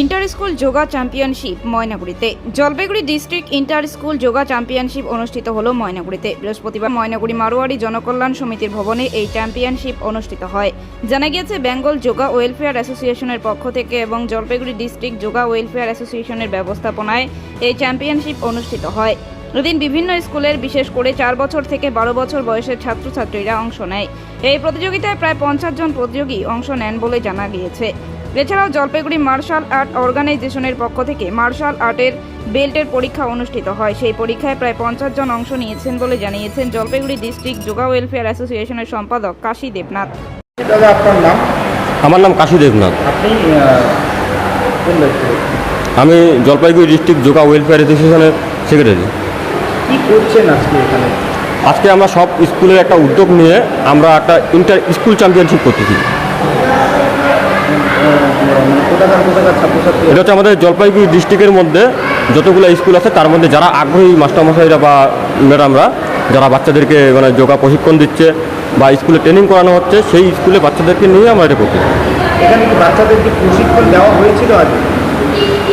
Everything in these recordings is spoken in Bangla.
Inter school yoga championship ময়নাগুড়িতে। Jalpaiguri district inter school yoga championship অনুষ্ঠিত হলো ময়নাগুড়িতে। বৃহস্পতিবার ময়নাগুড়ি মারোয়াড়ি জনকল্যাণ সমিতির ভবনে এই চ্যাম্পিয়নশিপ অনুষ্ঠিত হয়। জানা গিয়েছে, বেঙ্গল যোগা ওয়েলফেয়ার অ্যাসোসিয়েশনের পক্ষ থেকে এবং জলপাইগুড়ি ডিস্ট্রিক্ট যোগা ওয়েলফেয়ার অ্যাসোসিয়েশনের ব্যবস্থাপনায় এই চ্যাম্পিয়নশিপ অনুষ্ঠিত হয়। এদিন বিভিন্ন স্কুলের, বিশেষ করে চার বছর থেকে বারো বছর বয়সের ছাত্রছাত্রীরা অংশ নেয়। এই প্রতিযোগিতায় প্রায় পঞ্চাশ জন প্রতিযোগী অংশ নেন বলে জানা গিয়েছে। এছাড়াও জলপাইগুড়ি মার্শাল আর্ট অর্গানাইজেশনের পক্ষ থেকে মার্শাল আর্টের বেল্টের পরীক্ষা অনুষ্ঠিত হয়। সেই পরীক্ষায় প্রায় পঞ্চাশ জন অংশ নিয়েছেন বলে জানিয়েছেন জলপাইগুড়ি ডিস্ট্রিক্ট যোগা ওয়েলফেয়ার অ্যাসোসিয়েশনের সম্পাদক কাশী দেবনাথ। দাদা আপনার নাম? আমার নাম কাশী দেবনাথ। আপনি? আমি জলপাইগুড়ি ডিস্ট্রিক্ট যোগা ওয়েলফেয়ার অ্যাসোসিয়েশনের সেক্রেটারি। কি করছেন আজকে এখানে? আজকে আমরা সব স্কুলের একটা উদ্যোগ নিয়ে আমরা একটা ইন্টার স্কুল চ্যাম্পিয়নশিপ করতেছি। এটা হচ্ছে আমাদের জলপাইগুড়ি ডিস্ট্রিক্টের মধ্যে যতগুলো স্কুল আছে তার মধ্যে যারা আগ্রহী মাস্টারমশাইরা বা ম্যাডামরা যারা বাচ্চাদেরকে মানে যোগা প্রশিক্ষণ দিচ্ছে বা স্কুলে ট্রেনিং করানো হচ্ছে সেই স্কুলে বাচ্চাদেরকে নিয়ে আমরা এটা করতেছি এখানে বাচ্চাদেরকে প্রশিক্ষণ দেওয়া হয়েছিল আজ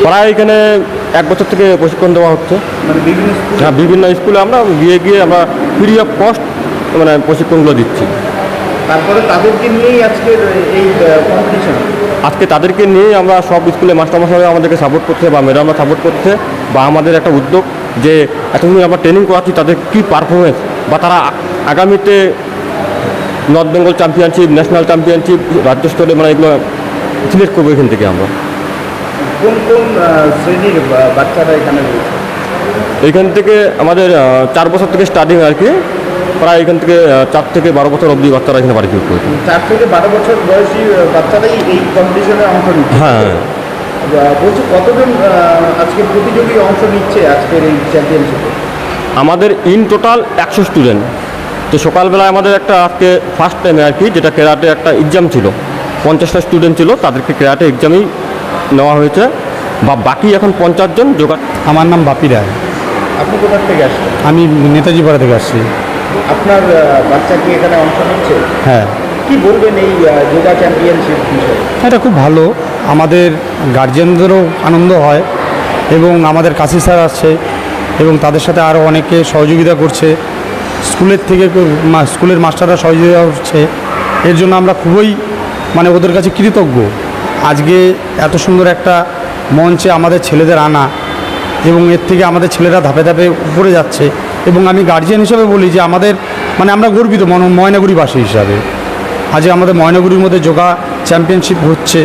প্রায় এখানে এক বছর থেকে প্রশিক্ষণ দেওয়া হচ্ছে। মানে হ্যাঁ বিভিন্ন স্কুলে আমরা গিয়ে গিয়ে আমরা ফ্রি অফ কস্ট মানে প্রশিক্ষণগুলো দিচ্ছি। তারপরে তাদেরকে নিয়েই আজকের এই কম্পিটিশন আজকে তাদেরকে নিয়ে আমরা সব স্কুলে মাস্টারমশাই আমাদেরকে সাপোর্ট করছে বা ম্যাডামরা সাপোর্ট করছে বা আমাদের একটা উদ্যোগ যে এতদিন আমরা ট্রেনিং করাচ্ছি তাদের কী পারফরমেন্স বা তারা আগামীতে north Bengal championship national championship রাজ্য স্তরে মানে এগুলো সিলেক্ট করব এখান থেকে আমরা। কোন কোন শ্রেণির বাচ্চারা এখানে এইখান থেকে আমাদের চার বছর থেকে স্টার্টিং আর কি। প্রায় এখান থেকে চার থেকে বারো বছর অবধি বাচ্চারা এখানে পার্টিসিপেট করেছে চার থেকে বারো বছর বয়সী বাচ্চারাই এই কম্পিটিশনে অংশ নিচ্ছে। হ্যাঁ। বলছি কতজন আজকে প্রতিযোগী অংশ নিচ্ছে আজকের এই চ্যাম্পিয়নশিপে আমাদের ইন টোটাল একশো স্টুডেন্ট তো সকালবেলায় আমাদের একটা আজকে ফার্স্ট টাইমে আর কি যেটা কেরাটে একটা এক্সাম ছিল। পঞ্চাশটা স্টুডেন্ট ছিল তাদেরকে কেরাটে এক্সামেই নেওয়া হয়েছে। বা বাকি এখন পঞ্চাশ জন জোগাড় আমার নাম বাপি রায়। আপনি কোথার থেকে আসছেন? আমি নেতাজি পাড়া থেকে আসছি। আপনার বাচ্চা কি এখানে অংশ নিচ্ছে? হ্যাঁ। কি বলবেন এই যোগা চ্যাম্পিয়নশিপ বিষয়ে? এটা খুব ভালো। আমাদের গার্জেনদেরও আনন্দ হয় এবং আমাদের কাশি স্যার আসছে এবং তাদের সাথে আরও অনেকে সহযোগিতা করছে। স্কুলের থেকে স্কুলের মাস্টাররা সহযোগিতা করছে। এর জন্য আমরা খুবই মানে ওদের কাছে কৃতজ্ঞ। আজকে এত সুন্দর একটা মঞ্চে আমাদের ছেলেদের আনা এবং এর থেকে আমাদের ছেলেরা ধাপে ধাপে উপরে যাচ্ছে। এবং আমি গার্জিয়ান হিসেবে বলি যে আমাদের মানে আমরা গর্বিত মন, ময়নাগুড়িবাসী হিসাবে। আজ আমাদের ময়নাগুড়ির মধ্যে যোগা চ্যাম্পিয়নশিপ হচ্ছে।